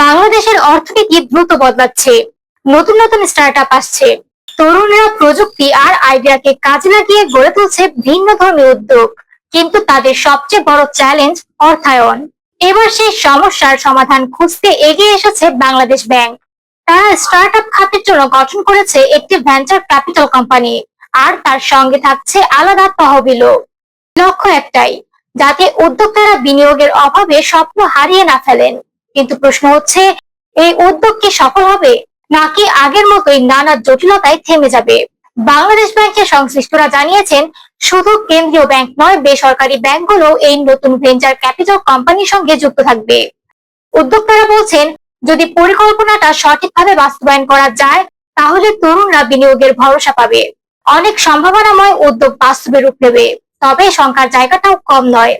বাংলাদেশের অর্থনীতি দ্রুত বদলাচ্ছে, নতুন নতুন স্টার্ট আসছে। তরুণরা প্রযুক্তি আর আইডিয়াকে কাজে লাগিয়ে গড়ে তুলছে ভিন্ন ধর্মী উদ্যোগ, কিন্তু তাদের সবচেয়ে বড় চ্যালেঞ্জ অর্থায়ন। এবার সেই সমস্যার সমাধান খুঁজতে এগিয়ে এসেছে বাংলাদেশ ব্যাংক তারা স্টার্ট আপ খাতের জন্য গঠন করেছে একটি ভেঞ্চার ক্যাপিটাল কোম্পানি আর তার সঙ্গে থাকছে আলাদা তহবিলও। লক্ষ্য একটাই, যাতে উদ্যোক্তারা বিনিয়োগের অভাবে স্বপ্ন হারিয়ে না ফেলেন। কিন্তু প্রশ্ন হচ্ছে, এই উদ্যোগ কি সফল হবে? নাকি আগের মতোই নানা জটিলতায় থেমে যাবে? বাংলাদেশ ব্যাংকের সংশ্লিষ্টরা জানিয়েছেন, শুধু কেন্দ্রীয় ব্যাংক নয়, বেসরকারি ব্যাংকগুলো এই নতুন ভেঞ্চার ক্যাপিটাল কোম্পানির সঙ্গে যুক্ত থাকবে। উদ্যোক্তারা বলছেন, যদি পরিকল্পনাটা সঠিকভাবে বাস্তবায়ন করা যায়, তাহলে তরুণরা বিনিয়োগের ভরসা পাবে। অনেক সম্ভাবনাময় উদ্যোগ বাস্তবে রূপ নেবে, তবে সংখ্যার জায়গাটাও কম নয়।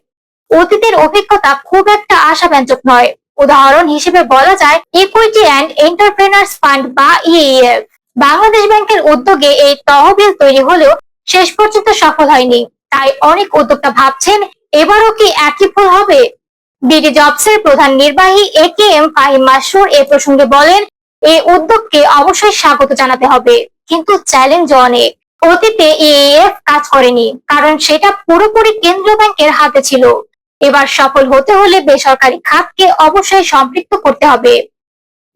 অতীতের অভিজ্ঞতা খুব একটা আশাব্যঞ্জক নয়। উদাহরণ হিসেবে বলা যায় ইকুইটি অ্যান্ড এন্টারপ্রেনার্স ফান্ড বা ইএফ বাংলাদেশ ব্যাংকের উদ্যোগে এই তহবিল তৈরি হলেও শেষ পর্যন্ত সফল হয়নি। তাই অনেক উদ্যোক্তা ভাবছেন, এবারও কি একই ফল হবে? বিডি জবসের প্রধান নির্বাহী এ কে এম ফাহিম মাসুর এ প্রসঙ্গে বলেন, এই উদ্যোগকে অবশ্যই স্বাগত জানাতে হবে, কিন্তু চ্যালেঞ্জ অনেক। অতীতে ইএফ কাজ করেনি, কারণ সেটা পুরোপুরি কেন্দ্রীয় ব্যাংকের হাতে ছিল। এবার সফল হতে হলে বেসরকারি খাতকে অবশ্যই সম্পৃক্ত করতে হবে।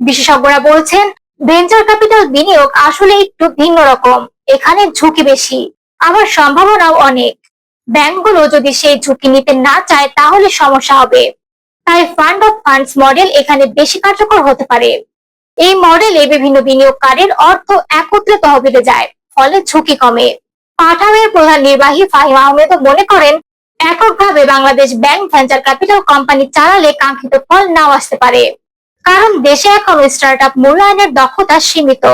বিশেষজ্ঞরা বলছেন ভেঞ্চার ক্যাপিটাল বিনিয়োগ আসলে একটু ভিন্ন রকম, এখানে ঝুঁকি বেশি, আবার সম্ভাবনাও অনেক। ব্যাংকগুলো যদি সেই ঝুঁকি নিতে না চায় তাহলে সমস্যা হবে। তাই ফান্ড অফ ফান্ডস মডেল এখানে বেশি কার্যকর হতে পারে। এই মডেলে বিভিন্ন বিনিয়োগকারীর অর্থ একত্রে তহবিলে যায়, ফলে ঝুঁকি কমে। পাঠামের প্রধান নির্বাহী ফাহিম আহমেদ মনে করেন এককভাবে Bangladesh bank venture capital company চালালে কাঙ্ক্ষিত ফল নাও আসতে পারে। কারণ দেশে এখন স্টার্ট আপ মূল্যায়নের দক্ষতা সীমিত।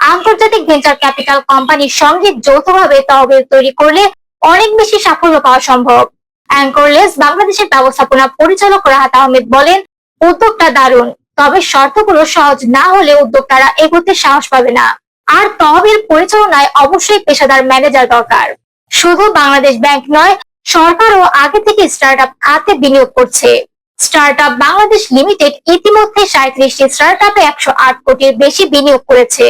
আন্তর্জাতিক ভেঞ্চার ক্যাপিটাল কোম্পানির সঙ্গে যৌথভাবে তহবিল তৈরি করলে অনেক বেশি সাফল্য পাওয়া সম্ভব। অ্যাঙ্করলেস বাংলাদেশের ব্যবস্থাপনা পরিচালক রাহাত আহমেদ বলেন, উদ্যোগটা দারুণ, তবে শর্তগুলো সহজ না হলে উদ্যোক্তারা এগোতে সাহস পাবে না। আর তহবিল পরিচালনায় অবশ্যই পেশাদার ম্যানেজার দরকার। শুধু বাংলাদেশ ব্যাংক নয় সরকারও আগে থেকে স্টার্ট আপ খাতে বিনিয়োগ করছে। স্টার্ট আপ বাংলাদেশ লিমিটেড ইতিমধ্যে সাঁত্রিশটি স্টার্ট আপে একশো আট কোটির বেশি বিনিয়োগ করেছে।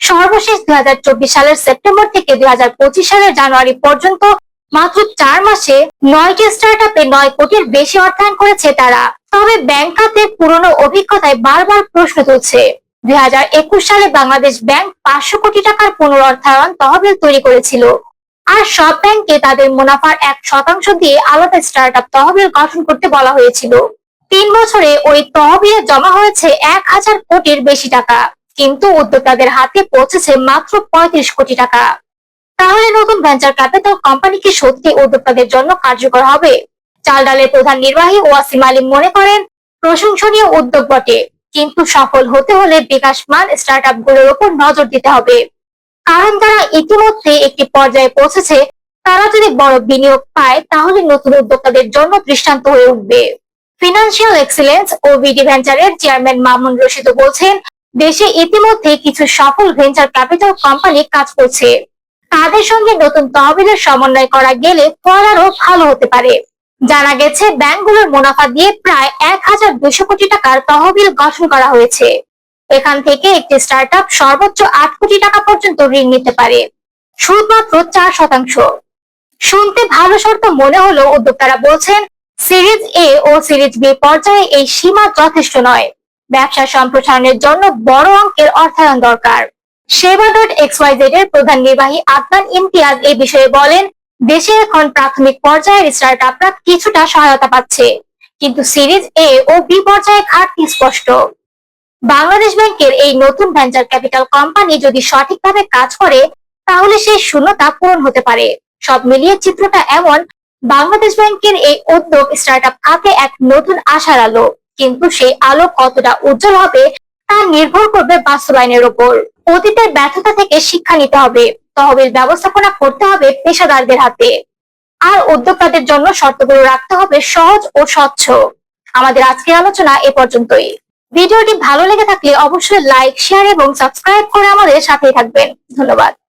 সর্বশেষ দুই সালের সেপ্টেম্বর থেকে দুই সালের জানুয়ারি পর্যন্ত মাত্র চার মাসে নয়টি স্টার্ট আপে নয় কোটির বেশি অর্থায়ন করেছে তারা। তবে ব্যাংক খাতে পুরনো অভিজ্ঞতায় বারবার প্রশ্ন তুলছে। দুই হাজার একুশ সালে বাংলাদেশ ব্যাংক পাঁচশো কোটি টাকার পুনরর্থায়ন তহবিল তৈরি করেছিল। আর সব ব্যাংকে তাদের মুনাফার এক শতাংশ দিয়ে আলাদা স্টার্ট আপ তহবিল গঠন করতে বলা হয়েছিল। তিন বছরে ওই তহবিলে জমা হয়েছে এক হাজার কোটির বেশি টাকা, কিন্তু উদ্যোক্তাদের হাতে পৌঁছেছে মাত্র পঁয়ত্রিশ কোটি টাকা। তাহলে নতুন ভেঞ্চার ক্যাপিটাল কোম্পানি কি সত্যি উদ্যোক্তাদের জন্য কার্যকর হবে? চাল ডালের প্রধান নির্বাহী ওয়াসিম আলিম মনে করেন, প্রশংসনীয় উদ্যোগ বটে, কিন্তু সফল হতে হলে বিকাশমান স্টার্ট আপগুলোর উপর নজর দিতে হবে। কারণ তারা ইতিমধ্যে একটি পর্যায়ে পৌঁছেছে, তারা যদি বড় বিনিয়োগ পায়, তাহলে নতুন উদ্যোক্তাদের জন্য দৃষ্টান্ত হয়ে উঠবে। ফিনান্সিয়াল এক্সিলেন্স ও বিডি ভেঞ্চারের চেয়ারম্যান মামুন রশিদ বলছেন, দেশে ইতিমধ্যে কিছু সফল ভেঞ্চার ক্যাপিটাল কোম্পানি কাজ করছে। তাদের সঙ্গে নতুন তহবিলের সমন্বয় করা গেলে ফল আরও ভালো হতে পারে। জানা গেছে, ব্যাংকগুলোর মুনাফা দিয়ে প্রায় এক হাজার দুশো কোটি টাকার তহবিল গঠন করা হয়েছে। এখান থেকে একটি স্টার্ট সর্বোচ্চ আট কোটি টাকা পর্যন্ত ঋণ নিতে পারে। শুধুমাত্র চার শতাংশ। শুনতে ভালো শর্ত মনে হলো উদ্যোক্তারা বলছেন, সিরিজ এ ও সিরিজ বি পর্যায়ে এই সীমা যথেষ্ট নয়। ব্যবসা সম্প্রসারণের জন্য বড় অঙ্কের অর্থায়ন দরকার। সেবা ডট এক্স ওয়াই জেড এর প্রধান নির্বাহী আদনান ইমতিয়াজ এই বিষয়ে বলেন, দেশে এখন প্রাথমিক পর্যায়ের স্টার্ট আপরা কিছুটা সহায়তা পাচ্ছে। কিন্তু সিরিজ এ ও বি পর্যায়ে ঘাটতি স্পষ্ট। বাংলাদেশ ব্যাংকের এই নতুন ভেঞ্চার ক্যাপিটাল কোম্পানি যদি সঠিকভাবে কাজ করে, তাহলে সেই শূন্যতা পূরণ হতে পারে। সব মিলিয়ে চিত্রটা এমন, বাংলাদেশ ব্যাংকের এই উদ্যোগ স্টার্ট আপ খাতে এক নতুন আশার আলো। কিন্তু সেই আলো কতটা উজ্জ্বল হবে, তা নির্ভর করবে বাস্তবায়নের উপর। অতীতের ব্যর্থতা থেকে শিক্ষা নিতে হবে, তহবিল ব্যবস্থাপনা করতে হবে পেশাদারদের হাতে। আর উদ্যোক্তাদের জন্য শর্তগুলো রাখতে হবে সহজ ও স্বচ্ছ। আমাদের আজকের আলোচনা এ পর্যন্তই। ভিডিওটি ভালো লেগে থাকলে অবশ্যই লাইক শেয়ার এবং সাবস্ক্রাইব করে আমাদের সাথেই থাকবেন। ধন্যবাদ।